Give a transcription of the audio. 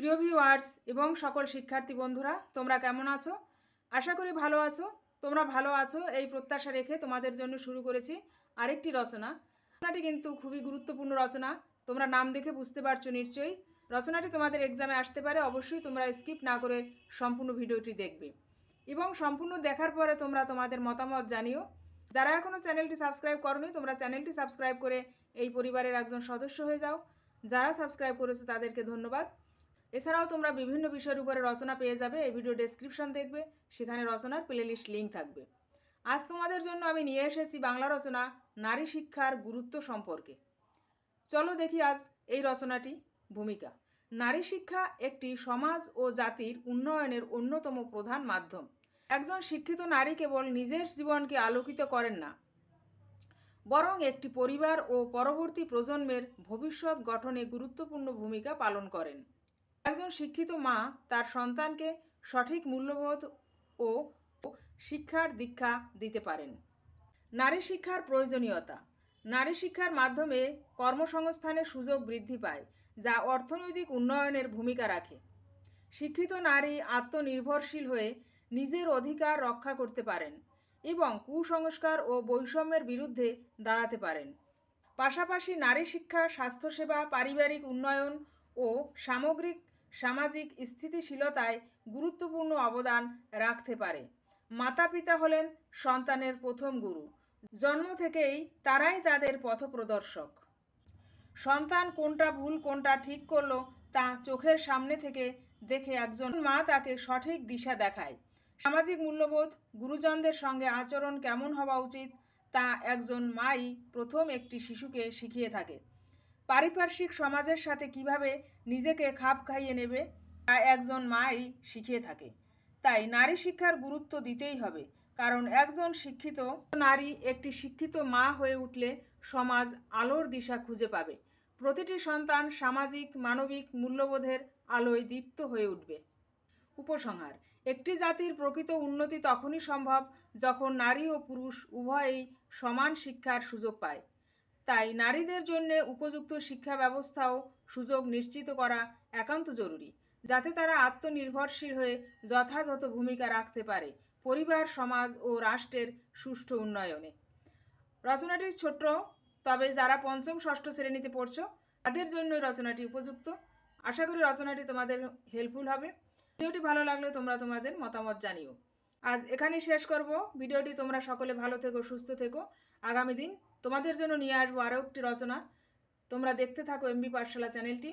প্রিয় ভিউয়ার্স এবং সকল শিক্ষার্থী বন্ধুরা, তোমরা কেমন আছো? আশা করি ভালো আছো। তোমরা ভালো আছো এই প্রত্যাশা রেখে তোমাদের জন্য শুরু করেছি আরেকটি রচনা। রচনাটি কিন্তু খুবই গুরুত্বপূর্ণ রচনা। তোমরা নাম দেখে বুঝতে পারছ নিশ্চয়ই। রচনাটি তোমাদের এক্সামে আসতে পারে, অবশ্যই তোমরা স্কিপ না করে সম্পূর্ণ ভিডিওটি দেখবে। এবং সম্পূর্ণ দেখার পরে তোমরা তোমাদের মতামত জানিও। যারা এখনও চ্যানেলটি সাবস্ক্রাইব করনি, তোমরা চ্যানেলটি সাবস্ক্রাইব করে এই পরিবারের একজন সদস্য হয়ে যাও। যারা সাবস্ক্রাইব করেছ তাদেরকে ধন্যবাদ। এছাড়াও তোমরা বিভিন্ন বিষয়ের উপরে রচনা পেয়ে যাবে, এই ভিডিও ডেসক্রিপশন দেখবে, সেখানে রচনার প্লেলিস্ট লিঙ্ক থাকবে। আজ তোমাদের জন্য আমি নিয়ে এসেছি বাংলা রচনা, নারী শিক্ষার গুরুত্ব সম্পর্কে। চলো দেখি আজ এই রচনাটি, ভূমিকা। নারী শিক্ষা একটি সমাজ ও জাতির উন্নয়নের অন্যতম প্রধান মাধ্যম। একজন শিক্ষিত নারী কেবল নিজের জীবনকে আলোকিত করেন না, বরং একটি পরিবার ও পরবর্তী প্রজন্মের ভবিষ্যৎ গঠনে গুরুত্বপূর্ণ ভূমিকা পালন করেন। একজন শিক্ষিত মা তার সন্তানকে সঠিক মূল্যবোধ ও শিক্ষার দীক্ষা দিতে পারেন। নারী শিক্ষার প্রয়োজনীয়তা। নারী শিক্ষার মাধ্যমে কর্মসংস্থানের সুযোগ বৃদ্ধি পায়, যা অর্থনৈতিক উন্নয়নের ভূমিকা রাখে। শিক্ষিত নারী আত্মনির্ভরশীল হয়ে নিজের অধিকার রক্ষা করতে পারেন এবং কুসংস্কার ও বৈষম্যের বিরুদ্ধে দাঁড়াতে পারেন। পাশাপাশি নারী শিক্ষা, স্বাস্থ্যসেবা, পারিবারিক উন্নয়ন ও সামগ্রিক সামাজিক স্থিতিশীলতায় গুরুত্বপূর্ণ অবদান রাখতে পারে। মাতা পিতা হলেন সন্তানের প্রথম গুরু। জন্ম থেকেই তারাই তাদের পথপ্রদর্শক। সন্তান কোনটা ভুল, কোনটা ঠিক করল, তা চোখের সামনে থেকে দেখে একজন মা তাকে সঠিক দিশা দেখায়। সামাজিক মূল্যবোধ, গুরুজনদের সঙ্গে আচরণ কেমন হওয়া উচিত, তা একজন মাই প্রথম একটি শিশুকে শিখিয়ে থাকে। পারিপার্শ্বিক সমাজের সাথে কীভাবে নিজেকে খাপ খাইয়ে নেবে, তা একজন মাই শিখিয়ে থাকে। তাই নারী শিক্ষার গুরুত্ব দিতেই হবে, কারণ একজন শিক্ষিত নারী একটি শিক্ষিত মা হয়ে উঠলে সমাজ আলোর দিশা খুঁজে পাবে। প্রতিটি সন্তান সামাজিক, মানবিক মূল্যবোধের আলোয় দীপ্ত হয়ে উঠবে। উপসংহার, একটি জাতির প্রকৃত উন্নতি তখনই সম্ভব যখন নারী ও পুরুষ উভয়েই সমান শিক্ষার সুযোগ পায়। তাই নারীদের জন্য উপযুক্ত শিক্ষা ব্যবস্থাও সুযোগ নিশ্চিত করা একান্ত জরুরি, যাতে তারা আত্মনির্ভরশীল হয়ে যথাযথ ভূমিকা রাখতে পারে পরিবার, সমাজ ও রাষ্ট্রের সুষ্ঠু উন্নয়নে। রচনাটি ছোট্ট, তবে যারা পঞ্চম, ষষ্ঠ শ্রেণীতে পড়ছো, তাদের জন্য রচনাটি উপযুক্ত। আশা করি রচনাটি তোমাদের হেল্পফুল হবে। ভিডিওটি ভালো লাগলে তোমরা তোমাদের মতামত জানিও। আজ এখানেই শেষ করব। ভিডিওটি তোমরা সকলে ভালো থেকো, সুস্থ থেকো। আগামী দিন তোমাদের জন্য নিয়ে আসব আরও একটি রচনা। তোমরা দেখতে থাকো এমবি পাঠশালা চ্যানেলটি